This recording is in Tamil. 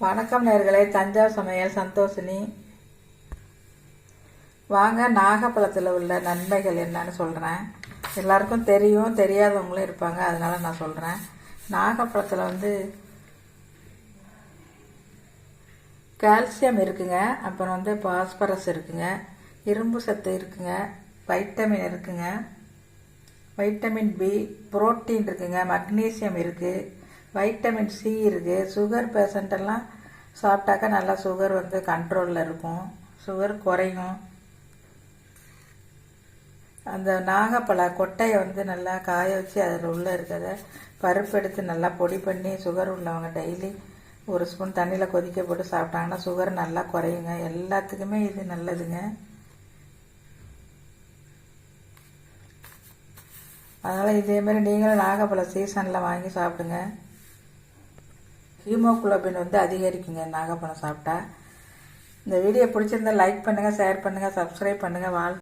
வணக்கம் நேர்களே தஞ்சாவூர் சமையல் சந்தோஷினி. வாங்க நாகப்பழத்தில் உள்ள நன்மைகள் என்னன்னு சொல்கிறேன் எல்லாருக்கும் தெரியும் தெரியாதவங்களும் இருப்பாங்க அதனால் நான் சொல்கிறேன் நாகப்பழத்தில் வந்து கால்சியம் இருக்குங்க அப்புறம் வந்து பாஸ்பரஸ் இருக்குங்க இரும்பு சத்து இருக்குங்க வைட்டமின் இருக்குங்க வைட்டமின் பி புரோட்டீன் இருக்குங்க மக்னீசியம் இருக்குது வைட்டமின் சி இருக்குது சுகர் பேஷண்ட்டெல்லாம் சாப்பிட்டாக்கா நல்லா சுகர் வந்து கண்ட்ரோலில் இருக்கும். சுகர் குறையும். அந்த நாகப்பழ கொட்டையை வந்து நல்லா காய வச்சு அதில் உள்ளே இருக்கிறத பருப்பு எடுத்து நல்லா பொடி பண்ணி சுகர் உள்ளவங்க டெய்லி ஒரு ஸ்பூன் தண்ணியில் கொதிக்க போட்டு சாப்பிட்டாங்கன்னா சுகர் நல்லா குறையுங்க. எல்லாத்துக்குமே இது நல்லதுங்க. அதனால் இதேமாரி நீங்களும் நாகப்பழ சீசனில் வாங்கி சாப்பிடுங்க. ஹீமோகுளோபின் வந்து அதிகரிக்குங்க. நாகப்பழம் சாப்பிட்டா. இந்த வீடியோ பிடிச்சிருந்தா லைக் பண்ணுங்கள் ஷேர் பண்ணுங்கள் சப்ஸ்கிரைப் பண்ணுங்கள் வாழ்